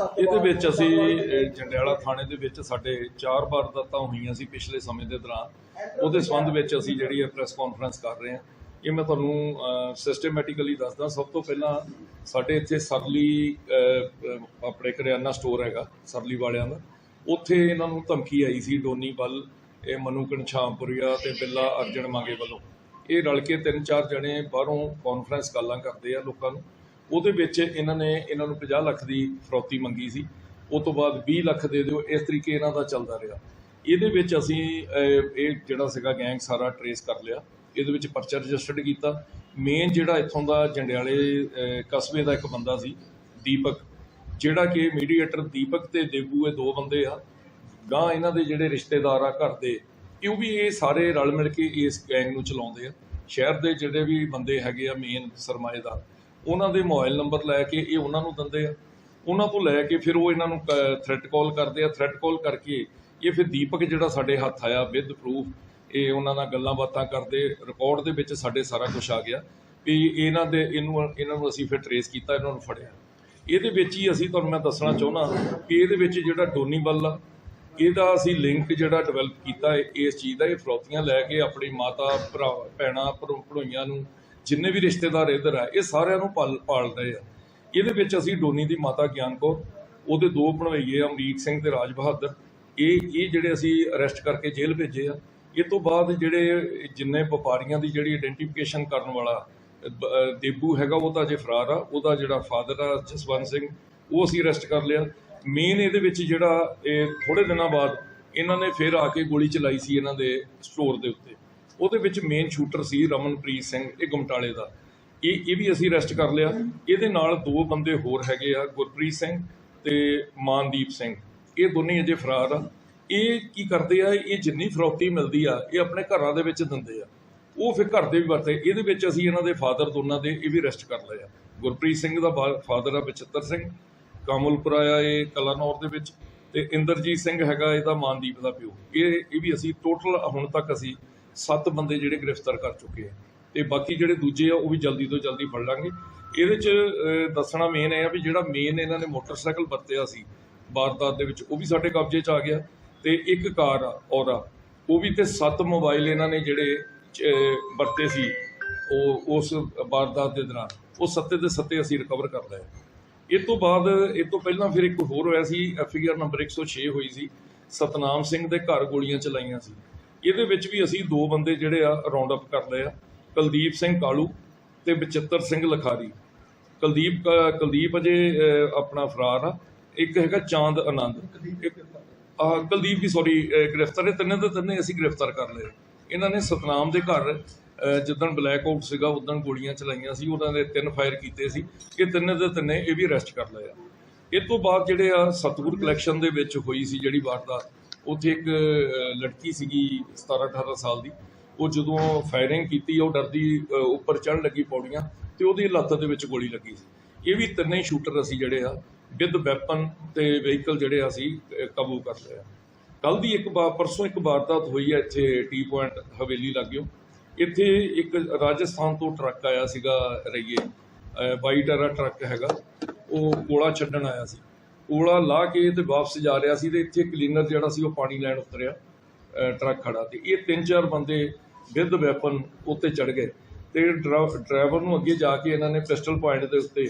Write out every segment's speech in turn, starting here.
ਇਹਦੇ ਵਿੱਚ ਅਸੀਂ ਜੰਡਿਆਲਾ ਥਾਣੇ ਦੇ ਵਿੱਚ ਸਾਡੇ ਚਾਰ ਵਾਰਦਾਤਾਂ ਹੋਈਆਂ ਸੀ ਪਿਛਲੇ ਸਮੇਂ ਦੇ ਦੌਰਾਨ। ਉਹਦੇ ਸੰਬੰਧ ਵਿੱਚ ਅਸੀਂ ਜਿਹੜੀ ਹੈ ਪ੍ਰੈਸ ਕਾਨਫਰੰਸ ਕਰ ਰਹੇ ਹਾਂ। ਇਹ ਮੈਂ ਤੁਹਾਨੂੰ ਸਿਸਟਮੈਟਿਕਲੀ ਦੱਸਦਾ। ਸਭ ਤੋਂ ਪਹਿਲਾਂ ਸਾਡੇ ਇੱਥੇ ਸਰਲੀ ਆਪਣੇ ਕਰਿਆਨਾ ਸਟੋਰ ਹੈਗਾ ਸਰਲੀ ਵਾਲਿਆਂ ਦਾ। ਉੱਥੇ ਇਹਨਾਂ ਨੂੰ ਧਮਕੀ ਆਈ ਸੀ ਡੋਨੀ ਵੱਲ ਇਹ ਮਨੂ ਕਣਛਾਮਪੁਰੀਆ ਤੇ ਬਿੱਲਾ ਅਰਜਨ ਮੰਗੇ ਵੱਲੋਂ। ਇਹ ਰਲ ਕੇ ਤਿੰਨ ਚਾਰ ਜਣੇ ਬਾਹਰੋਂ ਕਾਨਫਰੰਸ ਕਾਲਾਂ ਕਰਦੇ ਆ ਲੋਕਾਂ ਨੂੰ। ਉਹਦੇ ਵਿੱਚ ਇਹਨਾਂ ਨੇ, ਇਹਨਾਂ ਨੂੰ 50 ਲੱਖ ਦੀ ਫਰੌਤੀ ਮੰਗੀ ਸੀ। ਉਸ ਤੋਂ ਬਾਅਦ 20 ਲੱਖ ਦੇ ਦਿਓ, ਇਸ ਤਰੀਕੇ ਇਹਨਾਂ ਦਾ ਚੱਲਦਾ ਰਿਹਾ। ਇਹਦੇ ਵਿੱਚ ਅਸੀਂ ਇਹ ਜਿਹੜਾ ਸੀਗਾ ਗੈਂਗ ਸਾਰਾ ਟਰੇਸ ਕਰ ਲਿਆ। ਇਹਦੇ ਵਿੱਚ ਪਰਚਾ ਰਜਿਸਟਰਡ ਕੀਤਾ। ਮੇਨ ਜਿਹੜਾ ਇੱਥੋਂ ਦਾ ਜੰਡਿਆਲੇ ਕਸਬੇ ਦਾ ਇੱਕ ਬੰਦਾ ਸੀ, ਦੀਪਕ। ਜਿਹੜਾ ਕਿ ਮੀਡੀਏਟਰ ਦੀਪਕ ਤੇ ਦੇਬੂ, ਇਹ ਦੋ ਬੰਦੇ ਆ। ਗਾਂ ਇਹਨਾਂ ਦੇ ਜਿਹੜੇ ਰਿਸ਼ਤੇਦਾਰ ਆ ਘਰ ਦੇ, ਇਹ ਵੀ ਇਹ ਸਾਰੇ ਰਲ ਮਿਲ ਕੇ ਇਸ ਗੈਂਗ ਨੂੰ ਚਲਾਉਂਦੇ ਆ। ਸ਼ਹਿਰ ਦੇ ਜਿਹੜੇ ਵੀ ਬੰਦੇ ਹੈਗੇ ਆ ਮੇਨ ਸਰਮਾਏਦਾਰ ਉਹਨਾਂ ਦੇ ਮੋਬਾਈਲ ਨੰਬਰ ਲੈ ਕੇ ਇਹ ਉਹਨਾਂ ਨੂੰ ਦਿੰਦੇ ਆ। ਉਹਨਾਂ ਤੋਂ ਲੈ ਕੇ ਫਿਰ ਉਹ ਇਹਨਾਂ ਨੂੰ ਥ੍ਰੈਟ ਕਾਲ ਕਰਦੇ ਆ। ਥ੍ਰੈਟ ਕਾਲ ਕਰਕੇ ਇਹ ਫਿਰ ਦੀਪਕ ਜਿਹੜਾ ਸਾਡੇ ਹੱਥ ਆਇਆ ਵਿਦ ਪ੍ਰੂਫ ਇਹ ਉਹਨਾਂ ਨਾਲ ਗੱਲਾਂ ਬਾਤਾਂ ਕਰਦੇ ਰਿਕਾਰਡ ਦੇ ਵਿੱਚ ਸਾਡੇ ਸਾਰਾ ਕੁਝ ਆ ਗਿਆ ਵੀ ਇਹਨਾਂ ਦੇ, ਇਹਨੂੰ, ਇਹਨਾਂ ਨੂੰ ਅਸੀਂ ਫਿਰ ਟਰੇਸ ਕੀਤਾ, ਇਹਨਾਂ ਨੂੰ ਫੜਿਆ। ਇਹਦੇ ਵਿੱਚ ਹੀ ਅਸੀਂ ਤੁਹਾਨੂੰ ਮੈਂ ਦੱਸਣਾ ਚਾਹੁੰਦਾ ਕਿ ਇਹਦੇ ਵਿੱਚ ਜਿਹੜਾ ਡੋਨੀਵਲ ਆ, ਇਹਦਾ ਅਸੀਂ ਲਿੰਕ ਜਿਹੜਾ ਡਿਵੈਲਪ ਕੀਤਾ ਇਸ ਚੀਜ਼ ਦਾ ਇਹ ਫਰੋਤੀਆਂ ਲੈ ਕੇ ਆਪਣੀ ਮਾਤਾ, ਭਰਾ, ਭੈਣਾਂ ਭਰੋ- ਭਣੋਈਆਂ ਨੂੰ ਜਿੰਨੇ ਵੀ ਰਿਸ਼ਤੇਦਾਰ ਇੱਧਰ ਆ, ਇਹ ਸਾਰਿਆਂ ਨੂੰ ਪਾਲ ਪਾਲ ਰਹੇ ਆ। ਇਹਦੇ ਵਿੱਚ ਅਸੀਂ ਡੋਨੀ ਦੀ ਮਾਤਾ ਗਿਆਨ ਕੌਰ, ਉਹਦੇ ਦੋ ਭਣਵਈਏ ਅਮਰੀਕ ਸਿੰਘ ਤੇ ਰਾਜ ਬਹਾਦਰ ਇਹ ਇਹ ਜਿਹੜੇ ਅਸੀਂ ਅਰੈਸਟ ਕਰਕੇ ਜੇਲ੍ਹ ਭੇਜੇ ਆ, ਇਹ ਤੋਂ ਬਾਅਦ ਜਿਹੜੇ ਜਿੰਨੇ ਵਪਾਰੀਆਂ ਦੀ ਜਿਹੜੀ ਆਇਡੈਂਟੀਫਿਕੇਸ਼ਨ ਕਰਨ ਵਾਲਾ ਦੇਬੂ ਹੈਗਾ, ਉਹ ਤਾਂ ਅਜੇ ਫਰਾਰ ਆ। ਉਹਦਾ ਜਿਹੜਾ ਫਾਦਰ ਆ, ਜਸਵੰਤ ਸਿੰਘ, ਉਹ ਅਸੀਂ ਅਰੈਸਟ ਕਰ ਲਿਆ। ਮੇਨ ਇਹਦੇ ਵਿੱਚ ਜਿਹੜਾ ਇਹ ਥੋੜੇ ਦਿਨਾਂ ਬਾਅਦ ਇਹਨਾਂ ਨੇ ਫਿਰ ਆ ਕੇ ਗੋਲੀ ਚਲਾਈ ਸੀ ਇਹਨਾਂ ਦੇ ਸਟੋਰ ਦੇ ਉੱਤੇ। ਉਹਦੇ ਵਿੱਚ ਮੇਨ ਸ਼ੂਟਰ ਸੀ ਰਮਨਪ੍ਰੀਤ ਸਿੰਘ, ਇਹ ਗੁਮਟਾਲੇ ਦਾ। ਇਹ ਇਹ ਵੀ ਅਸੀਂ ਅਰੈਸਟ ਕਰ ਲਿਆ। ਇਹਦੇ ਨਾਲ ਦੋ ਬੰਦੇ ਹੋਰ ਹੈਗੇ ਆ, ਗੁਰਪ੍ਰੀਤ ਸਿੰਘ ਤੇ ਮਾਨਦੀਪ ਸਿੰਘ। ਇਹ ਦੋਨੇ ਅਜੇ ਫਰਾਰ ਆ। ਇਹ ਕੀ ਕਰਦੇ ਆ, ਇਹ ਜਿੰਨੀ ਫਰੌਤੀ ਮਿਲਦੀ ਆ, ਇਹ ਆਪਣੇ ਘਰਾਂ ਦੇ ਵਿੱਚ ਦਿੰਦੇ ਆ। ਉਹ ਫਿਰ ਘਰ ਦੇ ਵੀ ਵਰਤੇ। ਇਹਦੇ ਵਿੱਚ ਅਸੀਂ ਇਹਨਾਂ ਦੇ ਫਾਦਰ ਦੋਨਾਂ ਦੇ ਇਹ ਵੀ ਅਰੈਸਟ ਕਰ ਲਏ ਆ। ਗੁਰਪ੍ਰੀਤ ਸਿੰਘ ਦਾ ਫਾਦਰ ਆ ਬਚਿੱਤਰ ਸਿੰਘ, ਕਾਮਲਪੁਰਾ ਆ ਇਹ ਕਲਾਨੌਰ ਦੇ ਵਿੱਚ, ਤੇ ਇੰਦਰਜੀਤ ਸਿੰਘ ਹੈਗਾ ਇਹਦਾ ਮਾਨਦੀਪ ਦਾ ਪਿਓ। ਇਹ ਇਹ ਵੀ ਅਸੀਂ ਟੋਟਲ ਹੁਣ ਤੱਕ ਅਸੀਂ 7 ਬੰਦੇ ਜਿਹੜੇ ਗ੍ਰਿਫਤਾਰ ਕਰ ਚੁੱਕੇ ਆ। ਤੇ ਬਾਕੀ ਜਿਹੜੇ ਦੂਜੇ ਆ, ਉਹ ਵੀ ਜਲਦੀ ਤੋਂ ਜਲਦੀ ਫੜ ਲਾਂਗੇ। ਇਹਦੇ ਚ ਦੱਸਣਾ ਮੇਨ ਇਹ ਵੀ ਜਿਹੜਾ ਮੇਨ ਇਹਨਾਂ ਨੇ ਮੋਟਰਸਾਈਕਲ ਵਰਤਿਆ ਸੀ, ਵਾਰਦਾਤ ਦੇ ਵਿੱਚ, ਉਹ ਵੀ ਸਾਡੇ ਕਬਜ਼ੇ 'ਚ ਆ ਗਿਆ। ਤੇ ਇੱਕ ਕਾਰ ਆ, ਔਰਾ ਉਹ ਵੀ ਤੇ 7 ਮੋਬਾਈਲ ਇਹਨਾਂ ਨੇ ਜਿਹੜੇ ਵਰਤੇ ਸੀ, ਉਹ, ਉਸ ਵਾਰਦਾਤ ਦੇ ਦੌਰਾਨ। ਉਹ ਸੱਤੇ ਦੇ ਸੱਤੇ ਅਸੀਂ ਰਿਕਵਰ ਕਰ ਲਏ। ਇਹ ਤੋਂ ਬਾਅਦ, ਇਹ ਤੋਂ ਪਹਿਲਾਂ ਫਿਰ ਇੱਕ ਹੋਰ ਹੋਇਆ ਸੀ ਐਫਆਈਆਰ ਨੰਬਰ 106 ਹੋਈ ਸੀ। ਸਤਨਾਮ ਸਿੰਘ ਦੇ ਘਰ ਗੋਲੀਆਂ ਚਲਾਈਆਂ ਸੀ। ਇਹਦੇ ਵਿੱਚ ਵੀ ਅਸੀਂ ਦੋ ਬੰਦੇ ਜਿਹੜੇ ਆ ਰਾਉਂਡ ਅਪ ਕਰ ਲਏ ਆ ਕੁਲਦੀਪ ਸਿੰਘ ਕਾਲੂ ਤੇ ਬਚਿੱਤਰ ਸਿੰਘ ਲਖਾਰੀ। ਕੁਲਦੀਪ ਕੁਲਦੀਪ ਅਜੇ ਆਪਣਾ ਫਰਾਰ ਆ। ਇੱਕ ਹੈਗਾ ਚਾਂਦ ਆਨੰਦ। ਆ ਆਹ ਕੁਲਦੀਪ ਵੀ ਸੌਰੀ ਗ੍ਰਿਫਤਾਰ ਹੈ। ਤਿੰਨੇ ਦੇ ਤਿੰਨੇ ਅਸੀਂ ਗ੍ਰਿਫਤਾਰ ਕਰ ਲਏ। ਇਹਨਾਂ ਨੇ ਸਤਨਾਮ ਦੇ ਘਰ ਅਹ, ਜਿੱਦਣ ਬਲੈਕ ਆਊਟ ਸੀਗਾ ਉਦੋਂ ਗੋਲੀਆਂ ਚਲਾਈਆਂ ਸੀ ਉਹਨਾਂ ਦੇ ਤਿੰਨ ਫਾਇਰ ਕੀਤੇ ਸੀ। ਇਹ ਤਿੰਨੇ ਦੇ ਤਿੰਨੇ ਇਹ ਵੀ ਅਰੈਸਟ ਕਰ ਲਏ ਆ। ਇਹ ਤੋਂ ਬਾਅਦ ਜਿਹੜੇ ਆ ਸਤਗੁਰ ਕਲੈਕਸ਼ਨ ਦੇ ਵਿੱਚ ਹੋਈ ਸੀ ਜਿਹੜੀ ਵਾਰਦਾਤ ਉੱਥੇ ਇੱਕ ਲੜਕੀ ਸੀਗੀ 17 18 ਸਾਲ ਦੀ। ਉਹ ਜਦੋਂ ਫਾਇਰਿੰਗ ਕੀਤੀ ਉਹ ਡਰਦੀ ਅਹ, ਉੱਪਰ ਚੜ੍ਹਨ ਲੱਗੀ ਪੌੜੀਆਂ ਤੇ ਉਹਦੀ ਲੱਤ ਦੇ ਵਿੱਚ ਗੋਲੀ ਲੱਗੀ ਸੀ। ਇਹ ਵੀ ਤਿੰਨੇ ਸ਼ੂਟਰ ਅਸੀਂ ਜਿਹੜੇ ਆ ਵਿਦ ਵੈਪਨ ਤੇ ਵਹੀਕਲ ਜਿਹੜੇ ਆ ਅਸੀਂ ਕਾਬੂ ਕਰ ਲਿਆ। ਕੱਲ ਦੀ ਇੱਕ ਵਾਰ ਪਰਸੋਂ ਇੱਕ ਵਾਰਦਾਤ ਹੋਈ ਹੈ ਇੱਥੇ ਟੀ ਪੁਆਇੰਟ ਹਵੇਲੀ ਲੱਗਿਓ। ਇੱਥੇ ਇੱਕ ਰਾਜਸਥਾਨ ਤੋਂ ਟਰੱਕ ਆਇਆ ਸੀਗਾ ਰਈਏ ਬਾਈ ਟਰਾ ਟਰੱਕ ਹੈਗਾ। ਉਹ ਕੋਲਾ ਛੱਡਣ ਆਇਆ ਸੀ। ਕੋਲਾ ਲਾ ਕੇ ਤੇ ਵਾਪਸ ਜਾ ਰਿਹਾ ਸੀ ਤੇ ਇੱਥੇ ਕਲੀਨਰ ਜਿਹੜਾ ਸੀ ਉਹ ਪਾਣੀ ਲੈਣ ਉਤਰਿਆ ਟਰੱਕ ਖੜਾ ਤੇ ਇਹ ਤਿੰਨ ਚਾਰ ਬੰਦੇ ਵਿਦ ਵੈਪਨ ਉੱਤੇ ਚੜ ਗਏ ਤੇ ਡਰਾਈਵਰ ਨੂੰ ਅੱਗੇ ਜਾ ਕੇ ਇਹਨਾਂ ਨੇ ਪਿਸਟਲ ਪੁਆਇੰਟ ਦੇ ਉੱਤੇ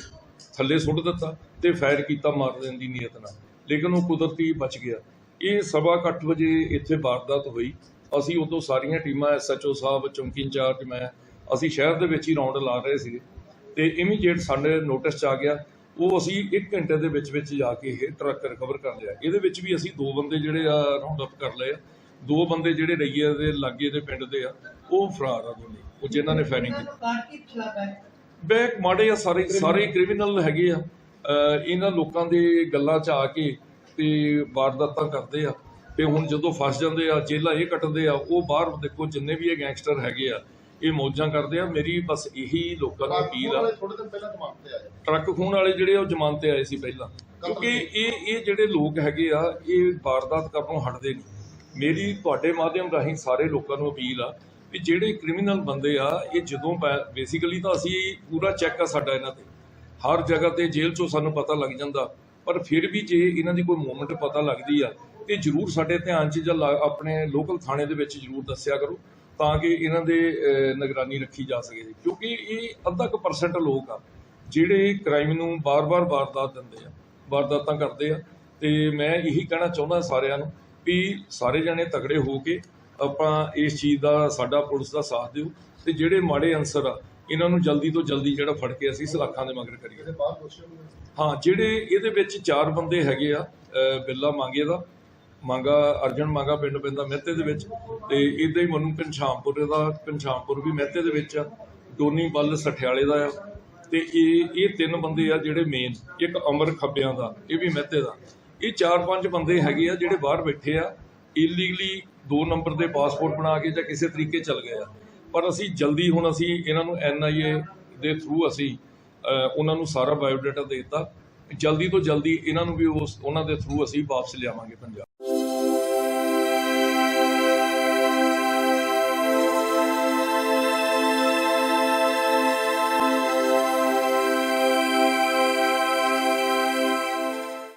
ਥੱਲੇ ਸੁੱਟ ਦਿੱਤਾ ਤੇ ਫਾਇਰ ਕੀਤਾ ਮਾਰ ਦੇਣ ਦੀ ਨੀਅਤ ਨਾਲ, ਲੇਕਿਨ ਉਹ ਕੁਦਰਤੀ ਬਚ ਗਿਆ। ਇਹ ਸਵਾ ਕੁ ਅੱਠ ਵਜੇ ਇੱਥੇ ਵਾਰਦਾਤ ਹੋਈ। ਅਸੀਂ ਉਦੋਂ ਸਾਰੀਆਂ ਟੀਮਾਂ ਐਸਐਚਓ ਸਾਹਿਬ, ਚੌਂਕੀ ਇੰਚਾਰਜ, ਮੈਂ, ਅਸੀਂ ਸ਼ਹਿਰ ਦੇ ਵਿੱਚ ਹੀ ਰੌਂਡ ਲਾ ਰਹੇ ਸੀਗੇ ਤੇ ਇਮੀਡੀਏਟ ਸਾਡੇ ਨੋਟਿਸ 'ਚ ਆ ਗਿਆ ਉਹ ਅਸੀਂ 1 ਘੰਟੇ ਦੇ ਵਿੱਚ ਵਿੱਚ ਜਾ ਕੇ ਇਹ ਟਰੱਕ ਰਿਕਵਰ ਕਰ ਲਿਆ। ਇਹਦੇ ਵਿੱਚ ਵੀ ਅਸੀਂ ਦੋ ਬੰਦੇ ਜਿਹੜੇ ਆ ਰਾਉਂਡ ਅਪ ਕਰ ਲਏ ਆ। ਦੋ ਬੰਦੇ ਜਿਹੜੇ ਰਈਏ ਦੇ ਲਾਗੇ ਦੇ ਪਿੰਡ ਦੇ ਆ ਉਹ ਫਰਾਰ ਆ ਦੋਨੇ ਉਹ ਜਿਨ੍ਹਾਂ ਨੇ ਫਾਇਰਿੰਗ ਕੀਤੀ। ਬੈਕ ਮਾੜੇ ਆ ਸਾਰੇ ਸਾਰੇ ਕ੍ਰਿਮੀਨਲ ਹੈਗੇ ਆ। ਇਹਨਾਂ ਲੋਕਾਂ ਦੇ ਗੱਲਾਂ 'ਚ ਆ ਕੇ ਤੇ ਵਾਰਦਾਤਾਂ ਕਰਦੇ ਆ। ਤੇ ਹੁਣ ਜਦੋਂ ਫਸ ਜਾਂਦੇ ਆ ਜੇਲਾਂ ਇਹ ਕੱਟਦੇ ਆ ਉਹ ਬਾਹਰ ਦੇਖੋ ਜਿੰਨੇ ਵੀ ਇਹ ਗੈਂਗਸਟਰ ਹੈਗੇ ਆ ਇਹ ਮੌਜਾਂ ਕਰਦੇ ਆ। ਮੇਰੀ ਬਸ ਇਹੀ ਲੋਕਾਂ ਨੂੰ ਅਪੀਲ ਆ। ਥੋੜੇ ਦਿਨ ਪਹਿਲਾਂ ਜ਼ਮਾਨਤ ਤੇ ਆਏ ਟਰੱਕ ਖੂਨ ਵਾਲੇ ਜਿਹੜੇ ਉਹ ਜ਼ਮਾਨਤ ਤੇ ਆਏ ਸੀ ਪਹਿਲਾਂ। ਕਿਉਂਕਿ ਇਹ ਇਹ ਜਿਹੜੇ ਲੋਕ ਹੈਗੇ ਆ ਇਹ ਵਾਰਦਾਤ ਕਰਨੋਂ ਹਟਦੇ ਨਹੀਂ। ਮੇਰੀ ਤੁਹਾਡੇ ਮਾਧਿਅਮ ਰਾਹੀਂ ਸਾਰੇ ਲੋਕਾਂ ਨੂੰ ਅਪੀਲ ਆ ਵੀ ਜਿਹੜੇ ਕ੍ਰਿਮੀਨਲ ਬੰਦੇ ਆ ਇਹ ਜਦੋਂ ਬੇਸਿਕਲੀ ਤਾਂ ਅਸੀਂ ਪੂਰਾ ਚੈੱਕ ਆ ਸਾਡਾ ਇਹਨਾਂ ਤੇ। ਹਰ ਜਗ੍ਹਾ ਤੇ ਜੇਲ੍ਹ ਚੋਂ ਸਾਨੂੰ ਪਤਾ ਲੱਗ ਜਾਂਦਾ। ਪਰ ਫਿਰ ਵੀ ਜੇ ਇਹਨਾਂ ਦੀ ਕੋਈ ਮੂਵਮੈਂਟ ਪਤਾ ਲੱਗਦੀ ਆ ਤੇ ਜਰੂਰ ਸਾਡੇ ਧਿਆਨ 'ਚ ਜਾਂ ਆਪਣੇ ਲੋਕਲ ਥਾਣੇ ਦੇ ਵਿੱਚ ਜਰੂਰ ਦੱਸਿਆ ਕਰੋ। ਤਾਂ ਕਿ ਇਹਨਾਂ ਦੇ ਨਿਗਰਾਨੀ ਰੱਖੀ ਜਾ ਸਕੇ ਕਿਉਂਕਿ ਇਹ ਅੱਧਾ ਕੁ ਪਰਸੈਂਟ ਲੋਕ ਆ ਜਿਹੜੇ ਕ੍ਰਾਈਮ ਨੂੰ ਬਾਰ-ਬਾਰ ਵਾਰਦਾਤ ਦਿੰਦੇ ਆ ਵਾਰਦਾਤਾਂ ਕਰਦੇ ਆ। ਤੇ ਮੈਂ ਇਹੀ ਕਹਿਣਾ ਚਾਹੁੰਦਾ ਸਾਰਿਆਂ ਨੂੰ ਵੀ ਸਾਰੇ ਜਣੇ ਤਗੜੇ ਹੋ ਕੇ ਆਪਾਂ ਇਸ ਚੀਜ਼ ਦਾ ਸਾਡਾ ਪੁਲਿਸ ਦਾ ਸਾਥ ਦਿਓ ਤੇ ਜਿਹੜੇ ਮਾੜੇ ਅਨਸਰ ਆ ਇਹਨਾਂ ਨੂੰ ਜਲਦੀ ਤੋਂ ਜਲਦੀ ਜਿਹੜਾ ਫੜ ਕੇ ਅਸੀਂ ਸਲਾਖਾਂ ਦੇ ਮਗਰ ਕਰੀਏ। ਹਾਂ ਜਿਹੜੇ ਇਹਦੇ ਵਿੱਚ ਚਾਰ ਬੰਦੇ ਹੈਗੇ ਆ ਬਿੱਲਾ ਮੰਗੇ ਦਾ ਮੰਗਾ, ਅਰਜਨ ਮੰਗਾ ਪਿੰਡ ਪੈਂਦਾ ਮਹਿਤੇ ਦੇ ਵਿੱਚ ਤੇ ਇਦਾਂ ਹੀ ਮਨੂੰ ਪੰਛਾਮਪੁਰ ਦਾ ਪੰਛਾਮਪੁਰ ਵੀ ਮਹਿਤੇ ਦੇ ਵਿੱਚ ਆ ਡੋਨੀ ਬੱਲ ਸਠਿਆਲੇ ਦਾ ਆ ਤੇ ਇਹ ਇਹ ਤਿੰਨ ਬੰਦੇ ਆ ਜਿਹੜੇ ਮੇਨ ਇੱਕ ਅਮਰ ਖੱਬਿਆਂ ਦਾ, ਇਹ ਵੀ ਮਹਿਤੇ ਦਾ। ਇਹ ਚਾਰ ਪੰਜ ਬੰਦੇ ਹੈਗੇ ਆ ਜਿਹੜੇ ਬਾਹਰ ਬੈਠੇ ਆ ਇਲੀਗਲੀ ਦੋ ਨੰਬਰ ਦੇ ਪਾਸਪੋਰਟ ਬਣਾ ਕੇ ਜਾਂ ਕਿਸੇ ਤਰੀਕੇ ਚੱਲ ਗਏ ਆ। ਪਰ ਅਸੀਂ ਜਲਦੀ ਹੁਣ ਅਸੀਂ ਇਹਨਾਂ ਨੂੰ ਐਨਆਈਏ ਦੇ ਥਰੂ ਅਸੀਂ ਉਹਨਾਂ ਨੂੰ ਸਾਰਾ ਬਾਇਓਡਾਟਾ ਦੇ ਦਿੱਤਾ। ਜਲਦੀ ਤੋਂ ਜਲਦੀ ਇਹਨਾਂ ਨੂੰ ਵੀ ਉਸ, ਉਹਨਾਂ ਦੇ ਥਰੂ ਅਸੀਂ ਵਾਪਸ ਲਿਆਵਾਂਗੇ ਪੰਜਾਬ।